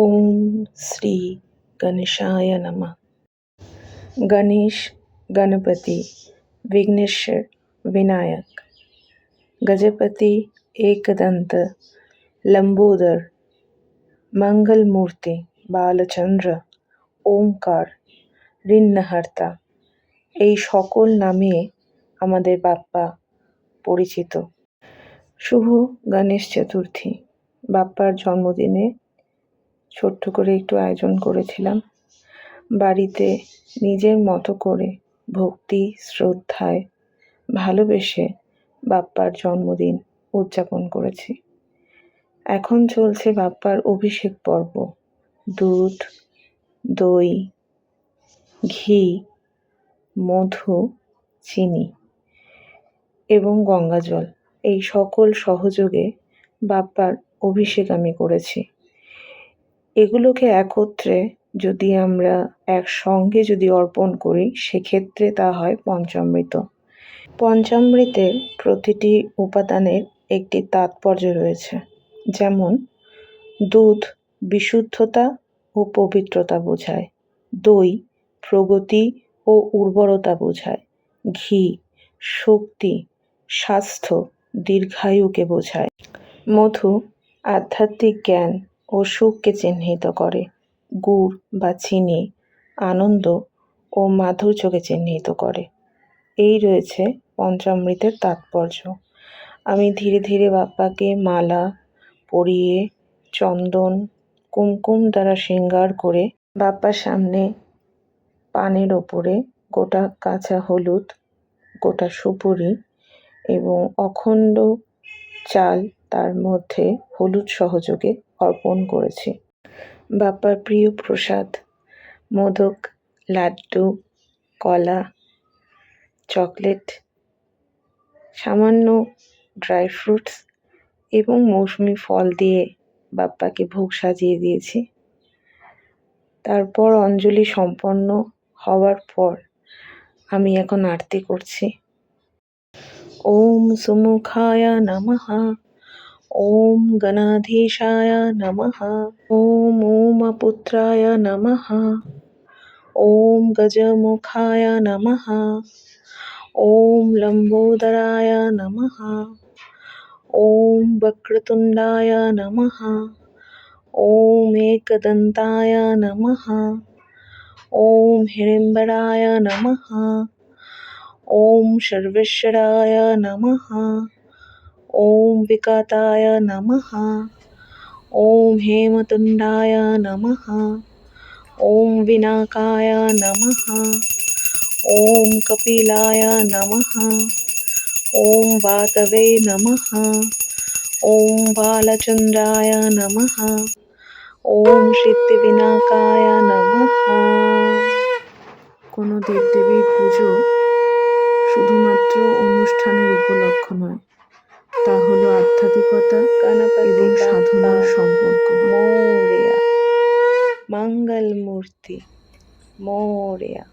ओम श्री गणेशाय नमः गणेश गणपति विघ्नेश्वर विनायक गजपति एकदंत लंबोदर मंगल मूर्ति বালচন্দ্র ওমকার ঋণ্যহর্তা এই সকল নামে আমাদের বাপ্পা পরিচিত শুভ গণেশ চতুর্থী বাপ্পার জন্মদিনে ছোট্ট করে একটু আয়োজন করেছিলাম। বাড়িতে নিজের মতো করে ভক্তি, শ্রদ্ধায় ভালোবেসে বাপ্পার জন্মদিন উদযাপন করেছি। এখন চলছে বাপ্পার অভিষেক পর্ব। দুধ, দই, ঘি, মধু, চিনি এবং গঙ্গাজল। এই সকল সহযোগে বাপ্পার অভিষেক আমি করেছি। এগুলোকে একত্রে যদি আমরা একসঙ্গে যদি অর্পণ করি, সেক্ষেত্রে তা হয় পঞ্চামৃত। পঞ্চামৃতের প্রতিটি উপাদানের একটি তাৎপর্য রয়েছে, যেমন দুধ বিশুদ্ধতা ও পবিত্রতা বোঝায়, দই প্রগতি ও উর্বরতা বোঝায়, ঘি শক্তি স্বাস্থ্য দীর্ঘায়ুকে বোঝায়। মধু আধ্যাত্মিক জ্ঞান ও সুখকে চিহ্নিত করে। গুড় বা চিনি, আনন্দ ও মাধুর্যকে চিহ্নিত করে। এই রয়েছে পঞ্চামৃতের তাৎপর্য। আমি ধীরে ধীরে বাপ্পাকে মালা পরিয়ে, চন্দন, কুমকুম দ্বারা শৃঙ্গার করে বাপ্পার সামনে পানের ওপরে গোটা কাঁচা হলুদ, গোটা সুপুরি এবং অখণ্ড চাল তার মধ্যে হলুদ সহযোগে অর্পণ করেছি। বাপ্পার প্রিয় প্রসাদ, মোদক, লাড্ডু, কলা, চকলেট, সামান্য ড্রাই ফ্রুটস এবং মৌসুমি ফল দিয়ে বাপ্পাকে ভোগ সাজিয়ে দিয়েছি। তারপর অঞ্জলি সম্পন্ন হওয়ার পর আমি এখন আরতি করছি। ওম সুমুখায় নমঃ ॐ गणाधीशाय नमः। ॐ ओमपुत्राय नमः। ॐ गजमुखाय नमः। ॐ लम्बोदराय नमः। ॐ वक्रतुण्डाय नमः। ॐ एकदन्ताय नमः। ॐ हिडिम्बराय नमः। ॐ सर्वेश्वराय नमः। ॐ विकटाय नमः ॐ हेमतुण्डाय नमः ॐ विनाकाय नमः ॐ कपिलाय नमः ॐ वातवे नमः ॐ बालचन्द्राय नमः ওম সিদ্ধিবিনাকায় নমঃ কোনো দেবদেবীর পুজো শুধুমাত্র অনুষ্ঠানের উপলক্ষ নয় তা হলো আধ্যাত্মিকতা এবং সাধনার সম্পর্ক। মৌরিয়া। মঙ্গল মৌরিয়া।